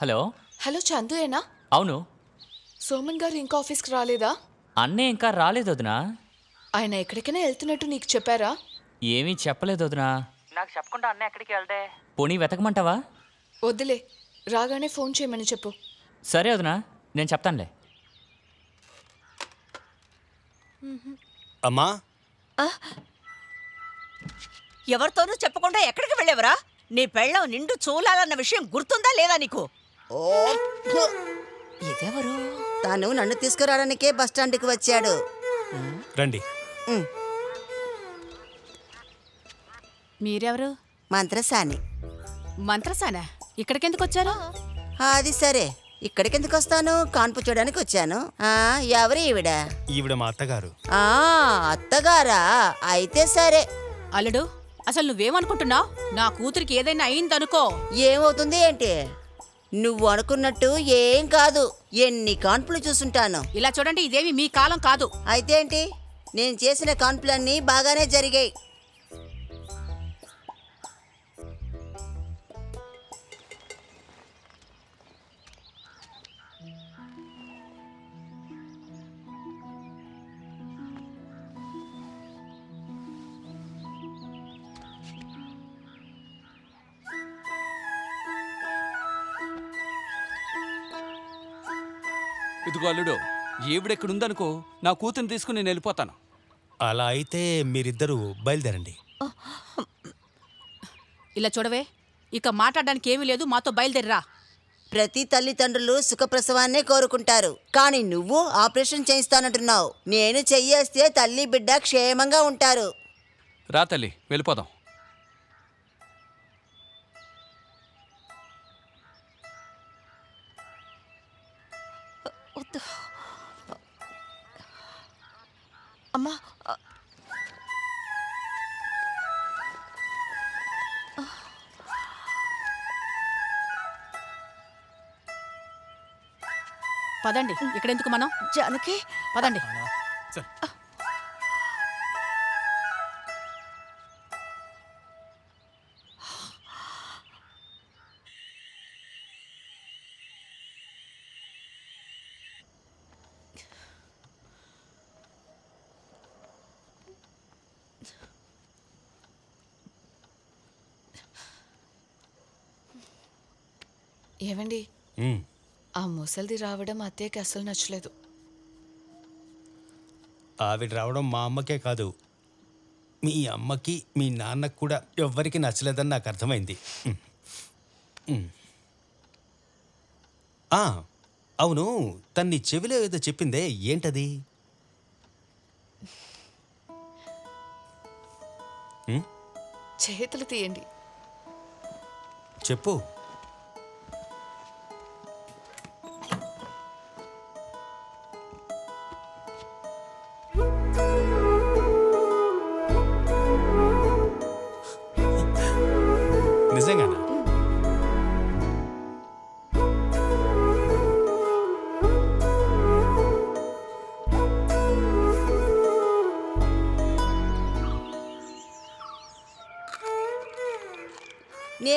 Hello? Hello చందుయేనా అవును. సోమన్ గారు ఇంకా ఆఫీస్కి రాలేదా? అన్నే ఇంకా రాలేదు వదినా. ఆయన ఎక్కడికైనా వెళ్తున్నట్టు నీకు చెప్పారా? ఏమీ చెప్పలేదు వదినా. నాకు చెప్పకుండా అన్న ఎక్కడికి వెళ్తే? పోనీ వెతకమంటావా? వద్దులే రాగానే ఫోన్ చేయమని చెప్పు. సరే వదినా నేను చెప్తానులే. అమ్మా. ఎవరితోనూ చెప్పకుండా ఎక్కడికి వెళ్ళేవరా? నీ పెళ్ళం నిండు చూలాలన్న విషయం గుర్తుందా లేదా నీకు. ఇదెవరు? తను నన్ను తీసుకురావడానికే బస్ స్టాండ్కి వచ్చాడు. రండి. మీరెవరు? మంత్రసాని. మంత్రసాన? ఇక్కడికెందుకు వచ్చారు? అది సరే. ఇక్కడికి ఎందుకు వస్తాను? కాన్పు చూడడానికి వచ్చాను. ఆ ఎవరు ఈవిడ? ఈవిడ మా అత్తగారు. ఆ అత్తగారా? అయితే సరే. అల్లుడు అసలు నువ్వేమనుకుంటున్నావు? నా కూతురికి ఏదైనా అయిందనుకో. ఏమవుతుంది ఏంటి? నువ్వు అనుకున్నట్టు ఏం కాదు. ఎన్ని కాన్పులు చూసుంటాను. ఇలా చూడండి ఇదేమి మీ కాలం కాదు. అయితే ఏంటి? నేను చేసిన కాన్పులన్నీ బాగానే జరిగాయి. ఇదిగో అల్లుడు ఈవిడెక్కడుందనుకో నా కూతుర్ని తీసుకుని నేను వెళ్ళిపోతాను. అలా అయితే మీరిద్దరూ బయలుదేరండి. ఇలా చూడవే ఇక మాట్లాడడానికి ఏమీ లేదు మాతో బయలుదేరిరా. ప్రతి తల్లిదండ్రులు సుఖప్రసవాన్నే కోరుకుంటారు కానీ నువ్వు ఆపరేషన్ చేయిస్తానంటున్నావు. నేను చెయ్యేస్తే తల్లి బిడ్డ క్షేమంగా ఉంటారు. రా తల్లి వెళ్ళిపోదాం. అమ్మా పదండి ఇక్కడెందుకు మనం? జానకి? పదండి. ఏవండి? ఆ ముసలిది రావడం అత్తయ్యకి అసలు నచ్చలేదు. ఆవిడ రావడం మా అమ్మకే కాదు. మీ అమ్మకి మీ నాన్నకు కూడా ఎవ్వరికి నచ్చలేదని నాకు అర్థమైంది. అవును తన్ని చెవిలో ఏదో చెప్పిందే ఏంటది? చేతులు తీయండి. చెప్పు.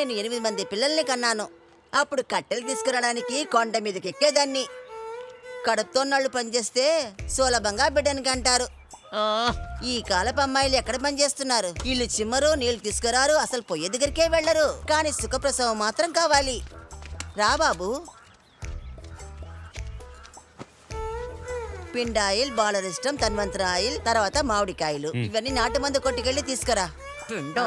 నేను ఎనిమిది మంది పిల్లల్ని కన్నాను. అప్పుడు కట్టెలు తీసుకురావడానికి కొండ మీదకి ఎక్కేదాన్ని కడుపుతో నళ్ళు పనిచేస్తే సులభంగా బిడ్డనికి అంటారు ఈ కాలపు అమ్మాయిలు ఎక్కడ పనిచేస్తున్నారు? వీళ్ళు చిమ్మరు నీళ్ళు తీసుకురారు అసలు పొయ్యి దగ్గరికే వెళ్ళరు. కానీ సుఖప్రసవం మాత్రం కావాలి. రా బాబు. పిండాయిల్ బాలరిష్టం తన్వంతర ఆయిల్ తర్వాత మామిడికాయలు. ఇవన్నీ నాటు మందు కొట్టుకెళ్ళి తీసుకురా. పిండో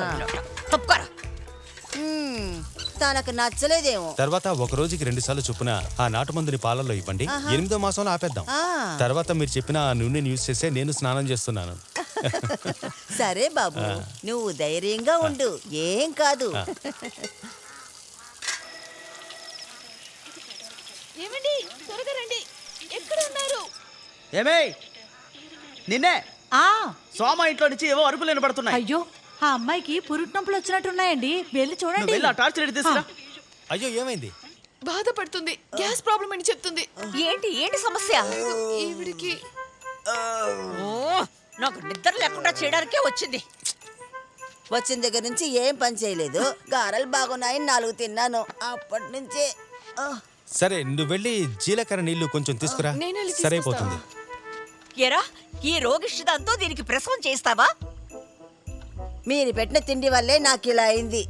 మ్మ్, తనకు నచ్చలేదేమో. తర్వాత ఒక రోజుకి రెండు సార్లు చొప్పున ఆ నాటు మందుని పాలల్లో ఇవ్వండి. ఎనిమిదో మాసంలో ఆపేద్దాం. ఆ. తర్వాత మీరు చెప్పిన ఆ నూనెని యూజ్ చేసే నేను స్నానం చేస్తున్నాను. సరే బాబు నువ్వు ధైర్యంగా ఉండు. ఏం కాదు. ఏమండి? త్వరగా రండి. ఎక్కడ ఉన్నారు? ఏమే? నిన్నే? ఆ. సోమ ఇంట్లో నుంచి ఏవో అరుపులు వినపడుతున్నాయి. అయ్యో ఆ అమ్మాయికి పురుటి నొప్పులు వచ్చినట్టున్నాయండి. వెళ్ళి చూడండి. వెళ్ళి ఆ టార్చ్ లైట్ తీసుకురా. అయ్యో ఏమైంది? బాధపడుతుంది. గ్యాస్ ప్రాబ్లం అని చెప్తుంది. ఏంటి ఏంటి సమస్య? ఈవిడికి ఓ నాకు నిద్ర లేకుండా చేయడానికే వచ్చింది. వచ్చిన దగ్గర నుంచి ఏం పని చేయలేదు. గారెలు బాగున్నాయని నాలుగు తిన్నాను. అప్పటి నుంచి. సరే నువ్వు వెళ్ళి జీలకర్ర నీళ్ళు కొంచెం తీసుకురా. సరైపోతుంది. ఎరా ఈ రోగిష్టిదంతో దీనికి ప్రసవం చేస్తావా? మీరు పెట్టిన తిండి వల్లే నాకు ఇలా అయింది.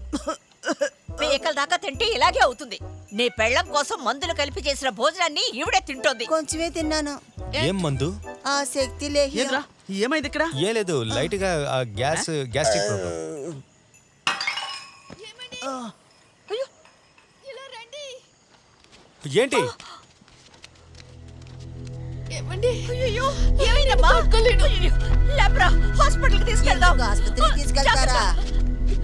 పేకల దాకా తింటే ఇలాగే అవుతుంది. నీ పెళ్ళం కోసం మందులు కలిపి చేసిన భోజనాన్ని ఈవిడే తింటోంది. కొంచెమే తిన్నాను. ఏం మందు? ఆ శక్తి లేహి ఏంద్రా ఏమైంది ఇక్కడ? ఏ లేదు లైట్గా ఆ గ్యాస్ గ్యాస్ట్రిక్ ప్రాబ్లం. ఇలా రండి. ఏంటి? ఏమైందమ్మా అయ్యయ్యో, లేపరా హాస్పిటల్కి తీసుకెళ్దాం. ఎందుకు ఆసుపత్రికి తీసుకెళ్తారా?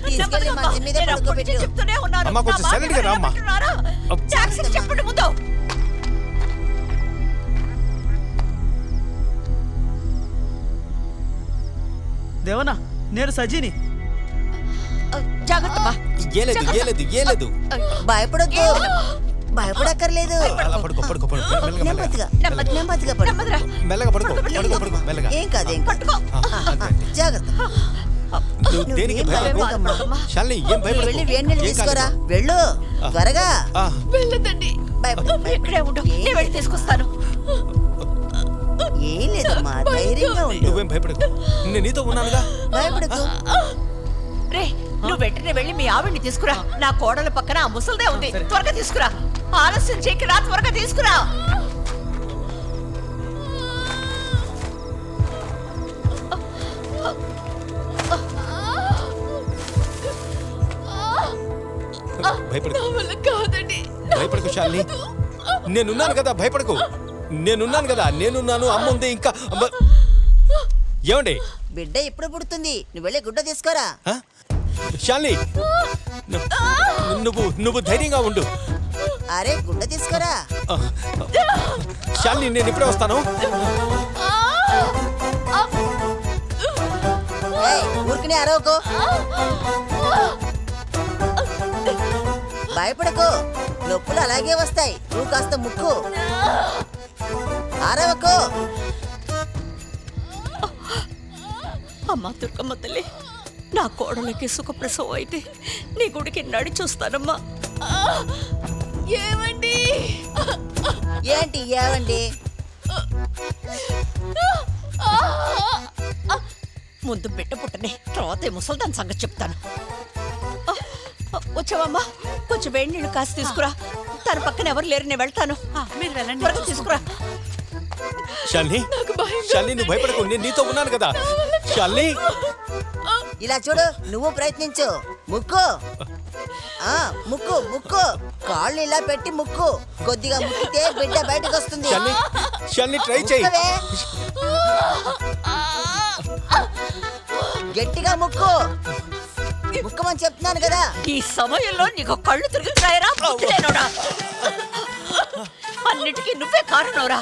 తీసుకెళ్ళి నెమ్మదిగా మంచం మీద నేను అప్పటి నుంచి పడుకోబెట్టు. చెప్తూనే ఉన్నాను. అమ్మా, కొంచెం నా మాట silent గా రా, అమ్మా. వినమంటున్నారా? అబ్బ్. టాక్సీకి చెప్పండి ముందు. దేవనా నేను సజీని. జాగ్రత్త భయపడొద్దు. భయపడక్కర్లేదు. అలా పడుకో పడుకో పడుకో. మెల్లగా నెమ్మదిగా నెమ్మది. నెమ్మదిగా పడుకో. నెమ్మదిరా. మెల్లగా పడుకో పడుకో పడుకో మెల్లగా. ఏం కాదు ఏం కాదు. పట్టుకో ఆ, అంతే, అంతే. జాగ్రత్త. నువ్వు దేనికి నువ్వేం భయపడకు? భయపడకమ్మా. శాలిని ఏం వెళ్ళి భయపడకు? వేడి నీళ్ళు ఏం తీసుకురా? కాదు. వెళ్ళు త్వరగా. ఆ, వెళ్ళదండి. భయపడ ఇక్కడే ఉండు. నేను వెళ్ళి తీసుకొస్తాను. ఏం లేదమ్మా ధైర్యంగా ఉండు నువ్వేం భయపడకు? నేను నీతో ఉన్నానుగా. భయపడకు. రే నువ్వు వెంటనే వెళ్ళి మీ ఆవిడ్ని తీసుకురా. నా కోడల పక్కన ఆ ముసల్దే ఉంది. త్వరగా తీసుకురా. ఆలస్యం చేయకి రా త్వరగా తీసుకురా. భయపడకు. వల్ల కాదండి. భయపడకు శాలిని. నేనున్నాను కదా భయపడకు. నేనున్నాను కదా నేనున్నాను అమ్మ ఉంది ఇంకా అమ్మ. ఏమండి? బిడ్డ ఇప్పుడు పుడుతుంది? నువ్వు వెళ్ళి గుడ్డ తీసుకోరా? శాలిని ను- నువ్వు నువ్వు ధైర్యంగా ఉండు. అరే గుడ్డ తీసుకోరా. శాలిని నేను ఇప్పుడే వస్తాను. ఏయ్, ఊరికనే అరవకు. భయపడకు. నొప్పులు అలాగే వస్తాయి. నువ్వు కాస్త ముక్కు. అరవకు. అమ్మా దుర్గమ్మ తల్లి నా కోడలకి సుఖప్రసవం అయితే నీ గుడికి నడి చూస్తానమ్మా ఏమండి ఏంటి ఏవండి? ముందు బిడ్డ పుట్టని తర్వాత ముసల్దాన్ సంగతి చెప్తాను. వచ్చావమ్మా కొంచెం వేడి నీళ్ళు కాసి తీసుకురా. తన పక్కన ఎవరు లేరు నేను వెళ్తాను. ఆ, మీరు వెళ్ళండి. త్వరగా తీసుకురా. నువ్వు భయపడకు నేను నీతో ఉన్నాను కదా. శాలిని ఇలా చూడు నువ్వు ప్రయత్నించు. ముక్కు. ఆ ముక్కు ముక్కు. కాళ్ళు ఇలా పెట్టి ముక్కు. కొద్దిగా ముక్కితే బిడ్డ బయటకు వస్తుంది ట్రై చేయి. ముక్కవే. గట్టిగా ముక్కు. ముక్కమని చెప్తున్నాను కదా. ఈ సమయంలో నీకు కళ్ళు తిరుగుతున్నాయరా బుద్ధిలేనోడా? అన్నిటికీ నువ్వే కారణంరా.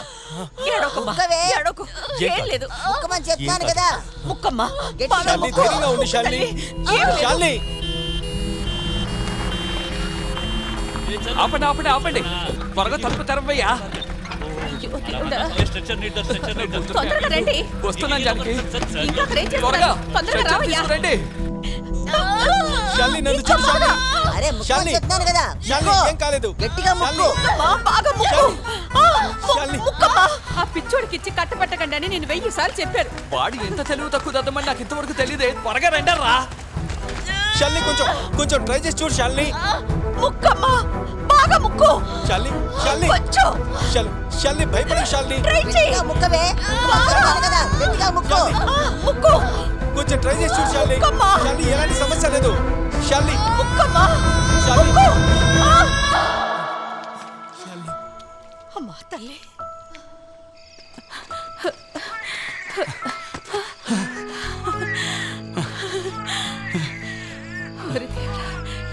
ముక్కవే. ఏడోకు ఏం లేదు. ముక్కమని చెప్తున్నాను కదా. ముక్కమ్మా గట్టిగా బాగా శాలిని ముక్కు. ధైర్యంగా ఉండు శాలిని తల్లి, ఏం లేదు. శాలిని ఆపండి ఆపండి ఆపండి. త్వరగా తలుపు తెరవయ్యా. అయ్యో, దేవుడా. తొందరగా రండి. వస్తున్నాను జానకి. ఇంకా అక్కడ ఏం త్వరగా. చేస్తున్నారు? తొందరగా రావయ్యా. రండి శాలిని నన్ను చూడు శాలిని అరే ముక్కమని శాలిని. చెప్తున్నాను కదా. శాలిని ముక్కు. ఏం కాలేదు. గట్టిగా ముక్కు. ముక్కమ్మా, బాగా ముక్కు. ఆ, ము- శాలిని. ముక్కమ్మా ఆ పిచ్చోడికి ఇచ్చి కట్టబెట్టకండి అని నేను వెయ్యి సార్లు చెప్పాను. వాడు ఎంత తెలివి తక్కువ దద్దమని నాకు ఇంతవరకు తెలియదే. త్వరగా రండరా శాలిని కొంచెం కొంచెం ట్రై చేసి చూడు శాలిని ముక్కమ్మా బాగా ముక్కు. శాలిని శాలిని కొంచెం. శాలిని శాలిని భయపడకు శాలిని ట్రై చేయి. ముక్కవే కదా గట్టిగా ముక్కు. ముక్కు. కొంచెం ట్రై చేసి చూడు ముక్కమ్మా. శాలిని ఎలాంటి సమస్య లేదు. శాలిని ముక్కమ్మా. ఆ. అమ్మా తల్లి.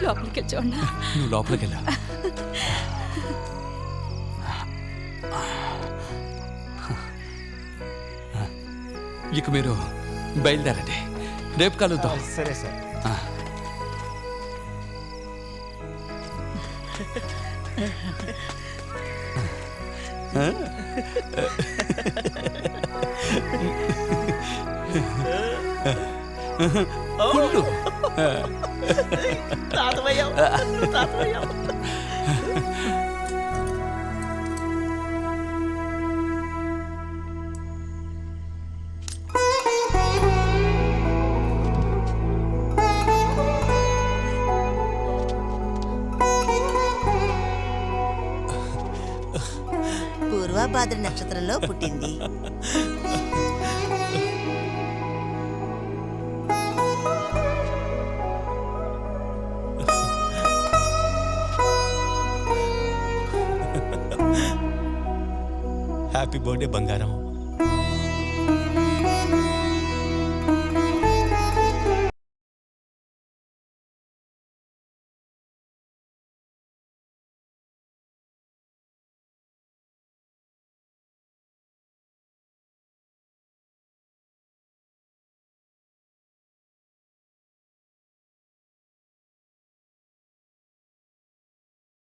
లోపలికి వెళ్ళి చూడనా నువ్వు లోపలికి వెళ్ళా? ఇక మీరు బయలుదేరండి. రేపు కలుద్దాం. సరే సార్. ఉండు. తాతమయ్యావు తాతమయ్యావు పూర్వభాద్ర నక్షత్రంలో పుట్టింది. హ్యాపీ బర్త్డే బంగారం.